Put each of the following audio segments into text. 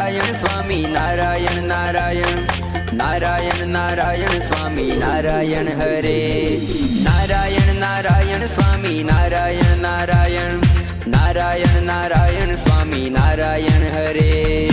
નારાયણ સ્વામી નારાયણ નારાયણ નારાયણ નારાયણ સ્વામી નારાયણ હરે નારાયણ નારાયણ સ્વામી નારાયણ નારાયણ નારાયણ નારાયણ સ્વામી નારાયણ હરે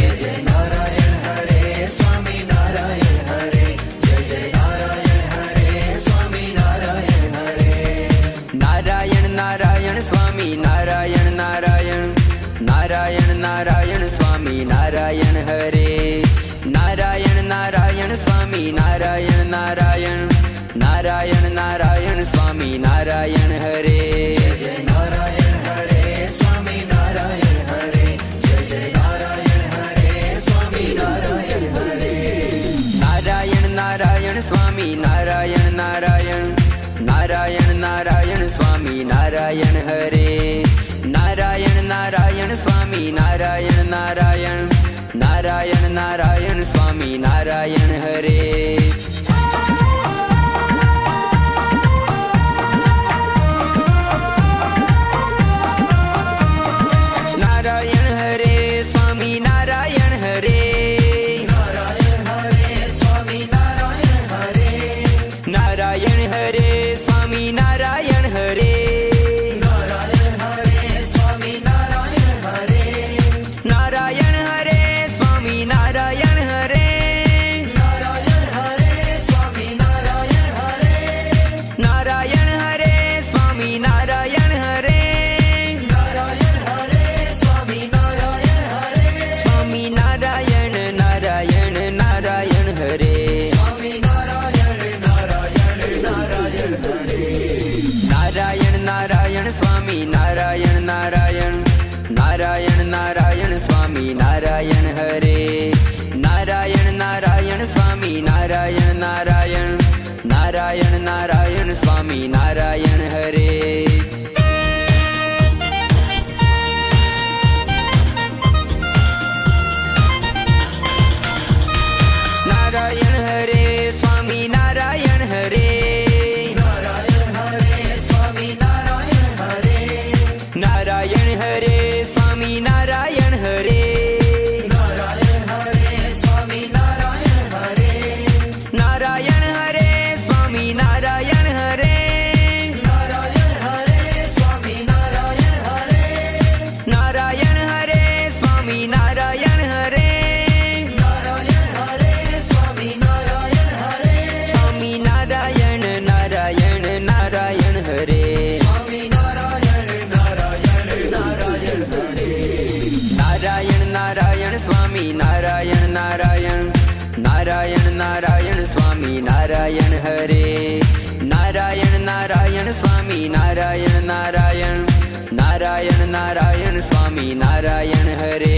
સ્વામી નારાયણ નારાયણ નારાયણ નારાયણ સ્વામી નારાયણ હરે જય નારાયણ હરે સ્વામી નારાયણ હરે જય જય નારાયણ હરે સ્વામી નારાયણ હરે નારાયણ નારાયણ સ્વામી નારાયણ નારાયણ નારાયણ નારાયણ સ્વામી નારાયણ હરે નારાયણ નારાયણ સ્વામી નારાયણ નારાયણ નારાયણ નારાયણ સ્વામી નારાયણ હરે નારાયણ હરે સ્વામી નારાયણ હરે નારાયણ હરે સ્વામી નારાયણ હરે નારાયણ હરે નારાયણ નારાયણ નારાયણ નારાયણ સ્વામી નારાયણ હરે Narayan Narayan Swami Narayan Narayan Narayan Narayan Swami Narayan But uh, I Narayan Narayan Swami Narayan હરે નારાયણ નારાયણ સ્વામી નારાયણ નારાયણ નારાયણ નારાયણ સ્વામી નારાયણ હરે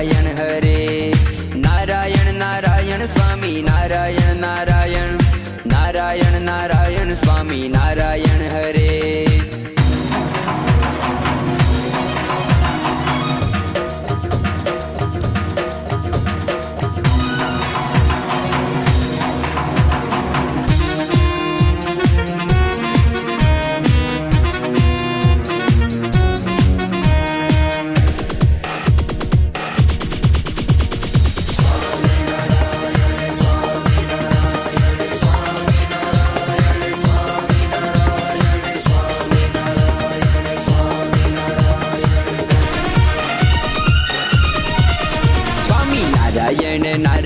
નારાયણ હરે નારાયણ નારાયણ સ્વામી નારાયણ નારાયણ નારાયણ નારાયણ સ્વામી નારાયણ હરે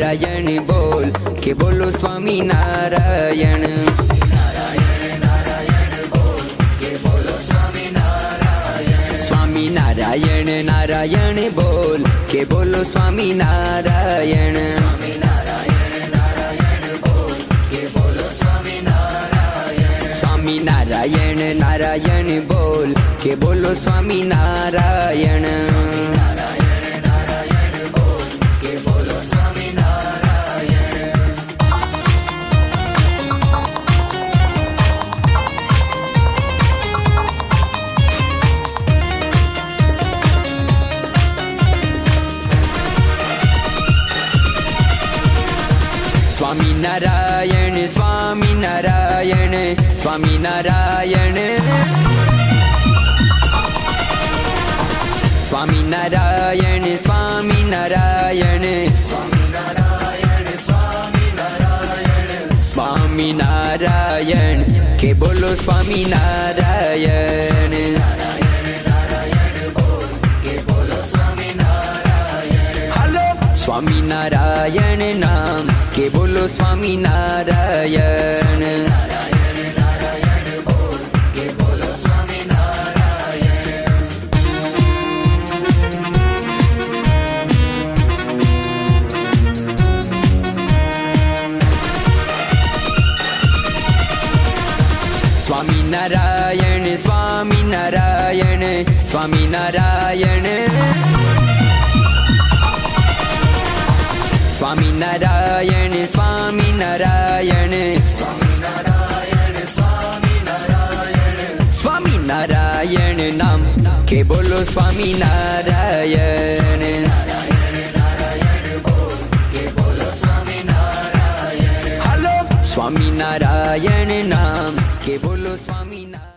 નારાયણ બોલ કે બોલો સ્વામી નારાયણ? સ્વામી નારાયણ નારાયણ બોલ કે બોલો સ્વામી નારાયણ? સ્વામી નારાયણ નારાયણ બોલ કે બોલો સ્વામી નારાયણ? સ્વામી નારાયણ સ્વામી નારાયણ સ્વામી નારાયણ સ્વામી નારાયણ સ્વામી નારાયણ સ્વામી નારાયણ કે બોલો સ્વામી નારાયણ સ્વામી નારાયણ નામ. કે બોલો સ્વામી નારાયણ. સ્વામી નારાયણ સ્વામી નારાયણ સ્વામી નારાયણ. સ્વામી નારાયણ સ્વામી નારાયણ. સ્વામી નારાયણ નામ. કે બોલો સ્વામી નારાયણ. સ્વામી નારાયણ નામ. કે બોલો સ્વામી નારાયણ